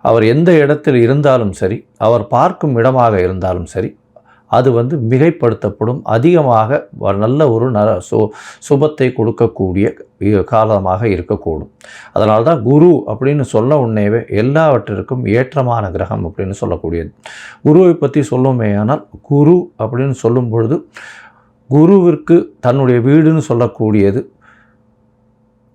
அவர் எந்த இடத்தில் இருந்தாலும் சரி அவர் பார்க்கும் இடமாக இருந்தாலும் சரி அது வந்து மிகைப்படுத்தப்படும். அதிகமாக வ- நல்ல ஒரு ந சு சுபத்தை கொடுக்கக்கூடிய காலமாக இருக்கக்கூடும். அதனால தான் குரு அப்படின்னு சொல்ல உடனேவே எல்லாவற்றிற்கும் ஏற்றமான கிரகம் அப்படின்னு சொல்லக்கூடியது. குருவை பற்றி சொல்லுமேயானால் குரு அப்படின்னு சொல்லும் பொழுது குருவிற்கு தன்னுடைய வீடுன்னு சொல்லக்கூடியது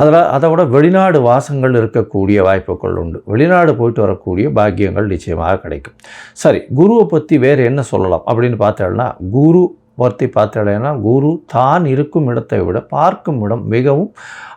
அதில் அதை விட வெளிநாடு வாசங்கள் இருக்கக்கூடிய வாய்ப்புகள் உண்டு. வெளிநாடு போயிட்டு வரக்கூடிய பாக்கியங்கள் நிச்சயமாக கிடைக்கும். சரி குருவை பற்றி வேறு என்ன சொல்லலாம்? அப்படின்னு பார்த்தோம்னா குரு பற்றி பார்த்தோம்னா குரு தான் இருக்கும் இடத்தை விட பார்க்கும் இடம் மிகவும்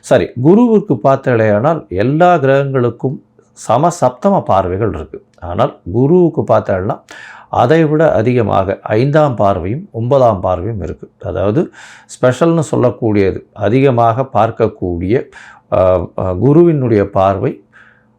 சரி குருவுக்கு பார்த்தலையானால் எல்லா கிரகங்களுக்கும் சம சப்தம பார்வைகள் இருக்குது ஆனால் குருவுக்கு பார்த்தோம்னா அதை விட அதிகமாக ஐந்தாம் பார்வையும் ஒன்பதாம் பார்வையும் இருக்குது அதாவது ஸ்பெஷல்னு சொல்லக்கூடியது அதிகமாக பார்க்கக்கூடிய குருவினுடைய பார்வை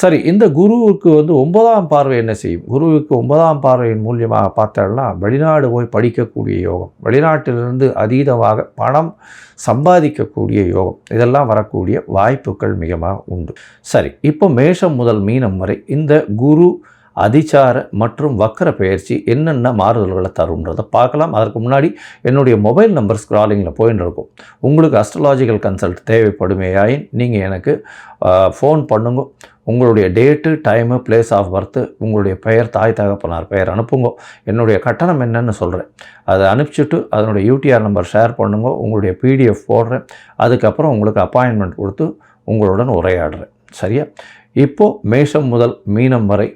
சரி இந்த குருவுக்கு வந்து ஒன்பதாம் பார்வை என்ன செய்யும்? குருவுக்கு ஒன்பதாம் பார்வையின் மூலியமாக பார்த்தோம்னா வெளிநாடு போய் படிக்கக்கூடிய யோகம் வெளிநாட்டிலிருந்து அதீதமாக பணம் சம்பாதிக்கக்கூடிய யோகம் இதெல்லாம் வரக்கூடிய வாய்ப்புகள் மிகமாக உண்டு. சரி இப்போ மேஷம் முதல் மீனம் வரை இந்த குரு அதிச்சார மற்றும் வக்கர பயிற்சி என்னென்ன மாறுதல்களை தரும்ன்றதை பார்க்கலாம். அதற்கு முன்னாடி என்னுடைய மொபைல் நம்பர் ஸ்க்ராலிங்கில் போயின்னு இருக்கும். உங்களுக்கு அஸ்ட்ராலாஜிக்கல் கன்சல்ட் தேவைப்படுமேயாயின் நீங்கள் எனக்கு ஃபோன் பண்ணுங்க. உங்களுடைய date time place of birth உங்களுடைய பெயர் தாய் தகப்பனார் பெயர் அனுப்புங்க. என்னுடைய கட்டணம் என்னன்னு சொல்கிறேன் அதை அனுப்பிச்சிட்டு அதனுடைய யூடிஆர் நம்பர் ஷேர் பண்ணுங்க. உங்களுடைய பிடிஎஃப் போடுறேன். அதுக்கப்புறம் உங்களுக்கு அப்பாயின்மெண்ட் கொடுத்து உங்களுடன் உரையாடுறேன். சரியா? இப்போது மேஷம் முதல் மீனம் வரை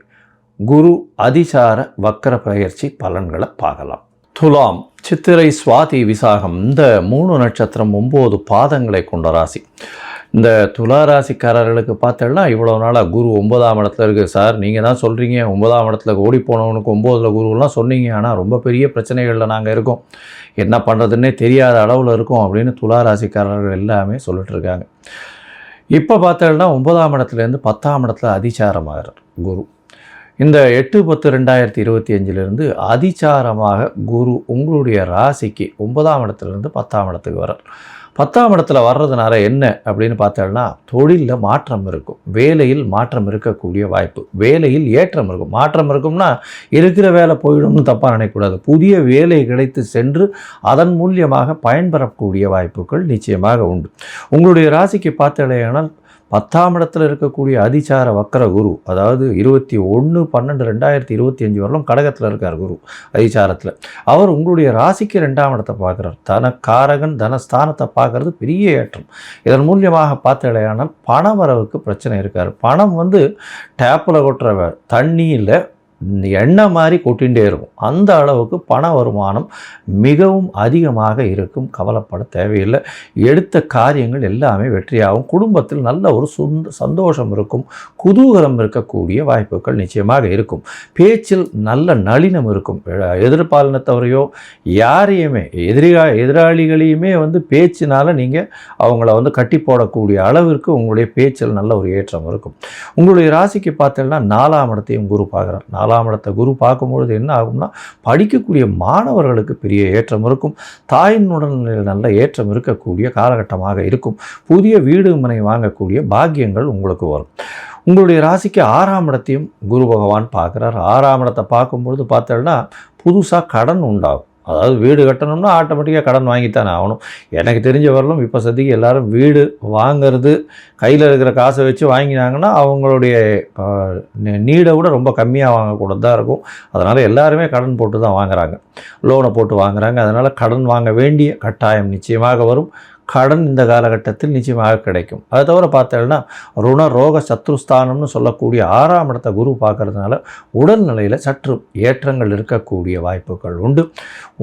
குரு அதிசார வக்கர பயிற்சி பலன்களை பார்க்கலாம். துலாம் சித்திரை சுவாதி விசாகம் இந்த மூணு நட்சத்திரம் ஒம்பது பாதங்களை கொண்ட ராசி. இந்த துலா ராசிக்காரர்களுக்கு பார்த்தோம்னா இவ்வளோ நாளாக குரு ஒன்பதாம் இடத்துல இருக்குது சார். நீங்கள் தான் சொல்கிறீங்க ஒன்பதாம் இடத்துல ஓடி போனவனுக்கு ஒம்போதில் குருவெலாம் சொன்னீங்க. ஆனால் ரொம்ப பெரிய பிரச்சனைகளில் நாங்கள் இருக்கோம். என்ன பண்ணுறதுன்னே தெரியாத அளவில் இருக்கோம் அப்படின்னு துலா ராசிக்காரர்கள் எல்லாமே சொல்லிட்டு இருக்காங்க. இப்போ பார்த்தோம்னா ஒன்பதாம் இடத்துலேருந்து பத்தாம் இடத்துல அதிசாரமாகிறார் குரு. இந்த எட்டு பத்து ரெண்டாயிரத்தி இருபத்தி அஞ்சிலிருந்து அதிசாரமாக குரு உங்களுடைய ராசிக்கு ஒன்பதாம் இடத்துலேருந்து பத்தாம் இடத்துக்கு வரார் பத்தாம் இடத்துல வர்றதுனால என்ன அப்படின்னு பார்த்தோம்னா தொழிலில் மாற்றம் இருக்கும். வேலையில் மாற்றம் இருக்கக்கூடிய வாய்ப்பு. வேலையில் ஏற்றம் இருக்கும். மாற்றம் இருக்கும்னா இருக்கிற வேலை போயிடும்னு தப்பாக நினைக்கக்கூடாது. புதிய வேலை கிடைத்து சென்று அதன் மூலியமாக பயன்பெறக்கூடிய வாய்ப்புகள் நிச்சயமாக உண்டு. உங்களுடைய ராசிக்கு பார்த்தலையானால் பத்தாம் இடத்துல இருக்கக்கூடிய அதிசார வக்கர குரு அதாவது இருபத்தி ஒன்று பன்னெண்டு ரெண்டாயிரத்தி இருபத்தி அஞ்சு வரலும் கடகத்தில் இருக்கார் குரு அதிசாரத்தில் அவர் உங்களுடைய ராசிக்கு ரெண்டாம் இடத்தை பார்க்குறார். தனக்காரகன் தனஸ்தானத்தை பார்க்கறது பெரிய ஏற்றம். இதன் மூலியமாக பார்த்தடையானால் பண வரவுக்கு பிரச்சனை இருக்கார். பணம் வந்து டேப்பில் கொட்டுற தண்ணியில் எண்ணெய் மாதிரி கொட்டிகிட்டே இருக்கும். அந்த அளவுக்கு பண வருமானம் மிகவும் அதிகமாக இருக்கும். கவலைப்பட தேவையில்லை. எடுத்த காரியங்கள் எல்லாமே வெற்றியாகும். குடும்பத்தில் நல்ல ஒரு சுந்த சந்தோஷம் இருக்கும். குதூகலம் இருக்கக்கூடிய வாய்ப்புகள் நிச்சயமாக இருக்கும். பேச்சில் நல்ல நளினம் இருக்கும். எதிர்பாலினத்தவரையோ யாரையுமே எதிரிகா எதிராளிகளையுமே வந்து பேச்சினால் நீங்கள் அவங்கள வந்து கட்டி போடக்கூடிய அளவிற்கு உங்களுடைய பேச்சில் நல்ல ஒரு ஏற்றம் இருக்கும். உங்களுடைய ராசிக்கு பார்த்தீங்கன்னா நாலாம் இடத்தையும் குரு பார்க்குறார். நாலாம் நாலாம் இடத்த குரு பார்க்கும்பொழுது என்ன ஆகும்னா படிக்கக்கூடிய மாணவர்களுக்கு பெரிய ஏற்றம் இருக்கும். தாயின் உடல்நிலையில் நல்ல ஏற்றம் இருக்கக்கூடிய காலகட்டமாக இருக்கும். புதிய வீடு மனை வாங்கக்கூடிய பாக்கியங்கள் உங்களுக்கு வரும். உங்களுடைய ராசிக்கு ஆறாம் இடத்தையும் குரு பகவான் பார்க்குறார். ஆறாம் இடத்தை பார்க்கும்பொழுது பார்த்தோம்னா புதுசாக கடன் உண்டாகும். அதாவது வீடு கட்டணும்னா ஆட்டோமேட்டிக்காக கடன் வாங்கித்தானே ஆகணும். எனக்கு தெரிஞ்ச வரலும் இப்போ சதிக்கு எல்லோரும் வீடு வாங்கிறது கையில் இருக்கிற காசை வச்சு வாங்கினாங்கன்னா அவங்களுடைய நீடை விட ரொம்ப கம்மியாக வாங்கக்கூடாது தான் இருக்கும். அதனால் எல்லாருமே கடன் போட்டு தான் வாங்குறாங்க. லோனை போட்டு வாங்குறாங்க. அதனால் கடன் வாங்க வேண்டிய கட்டாயம் நிச்சயமாக வரும். கடன் இந்த காலகட்டத்தில் நிச்சயமாக கிடைக்கும். அதை தவிர பார்த்தோம்னா ருண ரோக சத்ருஸ்தானம்னு சொல்லக்கூடிய ஆறாம் இடத்த குரு பார்க்கறதுனால உடல்நிலையில் சற்று ஏற்றங்கள் இருக்கக்கூடிய வாய்ப்புகள் உண்டு.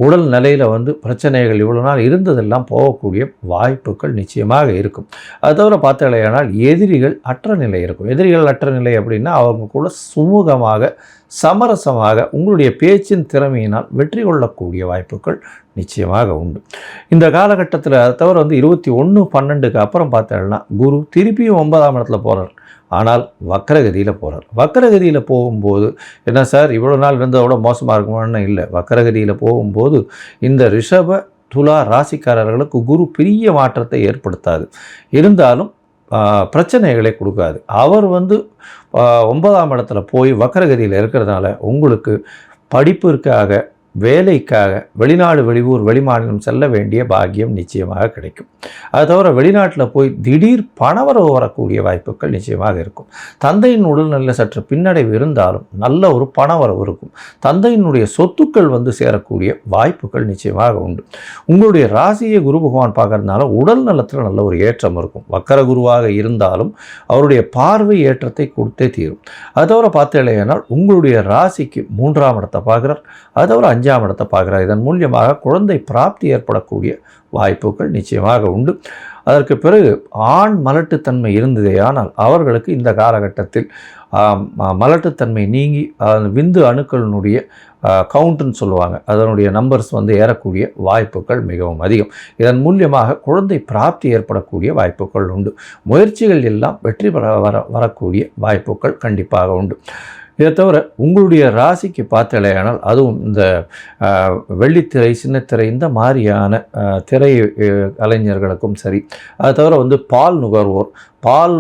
உடல் நிலையில் வந்து பிரச்சனைகள் இவ்வளோ நாள் இருந்ததெல்லாம் போகக்கூடிய வாய்ப்புகள் நிச்சயமாக இருக்கும். அது தவிர பார்த்தலையானால் எதிரிகள் அற்ற நிலை இருக்கும். எதிரிகள் அற்ற நிலை அப்படின்னா அவங்க கூட சுமூகமாக சமரசமாக உங்களுடைய பேச்சின் திறமையினால் வெற்றி கொள்ளக்கூடிய வாய்ப்புகள் நிச்சயமாக உண்டு. இந்த காலகட்டத்தில் அதை தவிர வந்து இருபத்தி ஒன்று பன்னெண்டுக்கு அப்புறம் பார்த்தேன்னா குரு திருப்பியும் ஒன்பதாம் இடத்துல போகிறார் ஆனால் வக்கரகதியில் போகிறார் வக்கரகதியில் போகும்போது என்ன சார் இவ்வளோ நாள் இருந்ததோட மோசமாக இருக்குமான்னு இல்லை. வக்கரகதியில் போகும்போது இந்த ரிஷப துலா ராசிக்காரர்களுக்கு குரு பெரிய மாற்றத்தை ஏற்படுத்தாது. இருந்தாலும் பிரச்சனைகளை கொடுக்காது. அவர் வந்து ஒன்பதாம் இடத்துல போய் வக்கரகதியில் இருக்கிறதுனால உங்களுக்கு படிப்பிற்காக வேலைக்காக வெளிநாடு வெளியூர் வெளிமாநிலம் செல்ல வேண்டிய பாக்கியம் நிச்சயமாக கிடைக்கும். அது தவிர வெளிநாட்டில் போய் திடீர் பணவரவு வரக்கூடிய வாய்ப்புகள் நிச்சயமாக இருக்கும். தந்தையின் உடல்நிலை சற்று பின்னடைவு இருந்தாலும் நல்ல ஒரு பணவரவு இருக்கும். தந்தையினுடைய சொத்துக்கள் வந்து சேரக்கூடிய வாய்ப்புகள் நிச்சயமாக உண்டு. உங்களுடைய ராசியை குரு பகவான் பார்க்கறதுனால உடல் நலத்தில் நல்ல ஒரு ஏற்றம் இருக்கும். வக்கர குருவாக இருந்தாலும் அவருடைய பார்வை ஏற்றத்தை கொடுத்தே தீரும். அது தவிர பார்த்தீங்கன்னா உங்களுடைய ராசிக்கு மூன்றாம் இடத்தை பார்க்குறார். அது தவிர அஞ்சாம் இடத்தை பார்க்குறார். இதன் மூலியமாக குழந்தை பிராப்தி ஏற்படக்கூடிய வாய்ப்புகள் நிச்சயமாக உண்டு. அதற்கு பிறகு ஆண் மலட்டுத்தன்மை இருந்ததே ஆனால் அவர்களுக்கு இந்த காலகட்டத்தில் மலட்டுத்தன்மை நீங்கி விந்து அணுக்களினுடைய கவுண்ட்டுன்னு சொல்லுவாங்க. அதனுடைய நம்பர்ஸ் வந்து ஏறக்கூடிய வாய்ப்புகள் மிகவும் அதிகம். இதன் மூலியமாக குழந்தை பிராப்தி ஏற்படக்கூடிய வாய்ப்புகள் உண்டு. முயற்சிகள் எல்லாம் வெற்றி பெற வர வரக்கூடிய வாய்ப்புகள் கண்டிப்பாக உண்டு. இதை தவிர உங்களுடைய ராசிக்கு பார்த்தலையானால் அதுவும் இந்த வெள்ளித்திரை சின்னத்திரை இந்த மாதிரியான திரை கலைஞர்களுக்கும் சரி. அதை தவிர வந்து பால் நுகர்வோர் பால்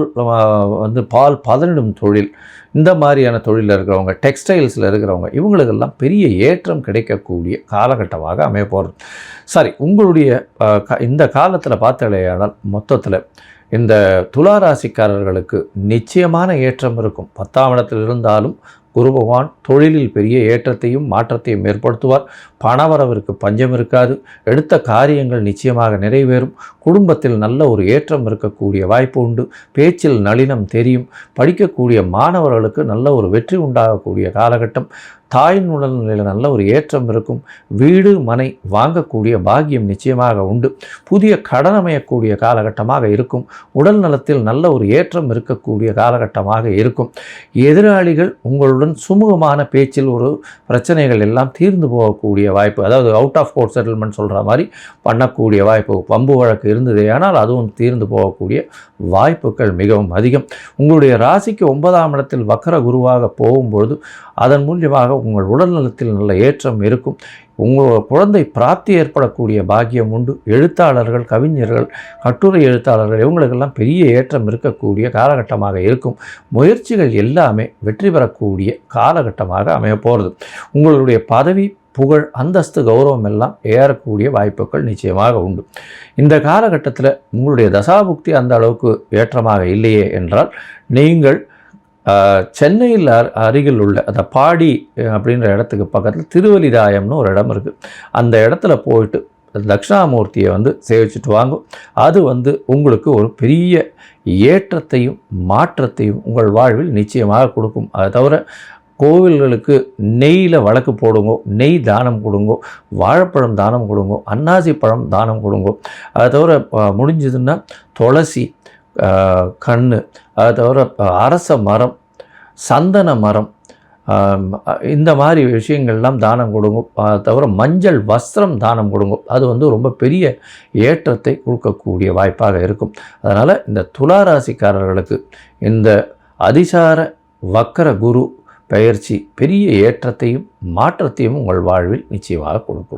வந்து பால் பதனிடும் தொழில் இந்த மாதிரியான தொழிலில் இருக்கிறவங்க டெக்ஸ்டைல்ஸில் இருக்கிறவங்க இவங்களுக்கெல்லாம் பெரிய ஏற்றம் கிடைக்கக்கூடிய காலகட்டமாக அமைய போகிறது சரி உங்களுடைய இந்த காலத்தில் பார்த்தலையானால் மொத்தத்தில் இந்த துலா ராசிக்காரர்களுக்கு நிச்சயமான ஏற்றம் இருக்கும். பத்தாம் இடத்தில் இருந்தாலும் குரு பகவான் தொழிலில் பெரிய ஏற்றத்தையும் மாற்றத்தையும் ஏற்படுத்துவார். பணவரவிற்கு பஞ்சம் இருக்காது. எடுத்த காரியங்கள் நிச்சயமாக நிறைவேறும். குடும்பத்தில் நல்ல ஒரு ஏற்றம் இருக்கக்கூடிய வாய்ப்பு உண்டு. பேச்சில் நளினம் தெரியும். படிக்கக்கூடிய மாணவர்களுக்கு நல்ல ஒரு வெற்றி உண்டாகக்கூடிய காலகட்டம். தாய் உடல்நிலையில் நல்ல ஒரு ஏற்றம் இருக்கும். வீடு மனை வாங்கக்கூடிய பாக்கியம் நிச்சயமாக உண்டு. புதிய கடன் அமையக்கூடிய காலகட்டமாக இருக்கும். உடல் நலத்தில் நல்ல ஒரு ஏற்றம் இருக்கக்கூடிய காலகட்டமாக இருக்கும். எதிராளிகள் உங்களுடன் சுமூகமான பேச்சில் ஒரு பிரச்சனைகள் எல்லாம் தீர்ந்து போகக்கூடிய வாய்ப்பு அதாவது அவுட் ஆஃப் கோர்ட் செட்டில்மெண்ட் சொல்கிற மாதிரி பண்ணக்கூடிய வாய்ப்பு பம்பு வழக்கு இருந்தது ஆனால் அதுவும் தீர்ந்து போகக்கூடிய வாய்ப்புகள் மிகவும் அதிகம். உங்களுடைய ராசிக்கு ஒன்பதாம் இடத்தில் வக்கர குருவாக போகும்பொழுது அதன் மூலியமாக உங்கள் உடல்நலத்தில் நல்ல ஏற்றம் இருக்கும். உங்கள் குழந்தை பிராப்தி ஏற்படக்கூடிய பாக்கியம் உண்டு. எழுத்தாளர்கள் கவிஞர்கள் கட்டுரை எழுத்தாளர்கள் இவங்களுக்கெல்லாம் பெரிய ஏற்றம் இருக்கக்கூடிய காலகட்டமாக இருக்கும். முயற்சிகள் எல்லாமே வெற்றி பெறக்கூடிய காலகட்டமாக அமைய போகிறது உங்களுடைய பதவி புகழ் அந்தஸ்து கௌரவம் எல்லாம் ஏறக்கூடிய வாய்ப்புகள் நிச்சயமாக உண்டு. இந்த காலகட்டத்தில் உங்களுடைய தசாபுக்தி அந்த அளவுக்கு ஏற்றமாக இல்லையே என்றால் நீங்கள் சென்னையில் அருகில் உள்ள அந்த பாடி அப்படின்ற இடத்துக்கு பக்கத்தில் திருவலிதாயம்னு ஒரு இடம் இருக்குது அந்த இடத்துல போயிட்டு தட்சிணாமூர்த்தியை வந்து சேவிச்சுட்டு வாங்கும் அது வந்து உங்களுக்கு ஒரு பெரிய ஏற்றத்தையும் மாற்றத்தையும் உங்கள் வாழ்வில் நிச்சயமாக கொடுக்கும். அதை தவிர கோவில்களுக்கு நெய்யில் வழக்கு போடுங்கோ நெய் தானம் கொடுங்கோ வாழைப்பழம் தானம் கொடுங்கோ அன்னாசி பழம் தானம் கொடுங்கோ. அதை தவிர முடிஞ்சதுன்னா துளசி கண் அதை தவிர அரச மரம் சந்தன மரம் இந்த மாதிரி விஷயங்கள்லாம் தானம் கொடுங்க அதை தவிர மஞ்சள் வஸ்திரம் தானம் கொடுங்க அது வந்து ரொம்ப பெரிய ஏற்றத்தை கொடுக்கக்கூடிய வாய்ப்பாக இருக்கும். அதனால் இந்த துளாராசிக்காரர்களுக்கு இந்த அதிசார வக்கர குரு பயிற்சி பெரிய ஏற்றத்தையும் மாற்றத்தையும் உங்கள் வாழ்வில் நிச்சயமாக கொடுக்கும்.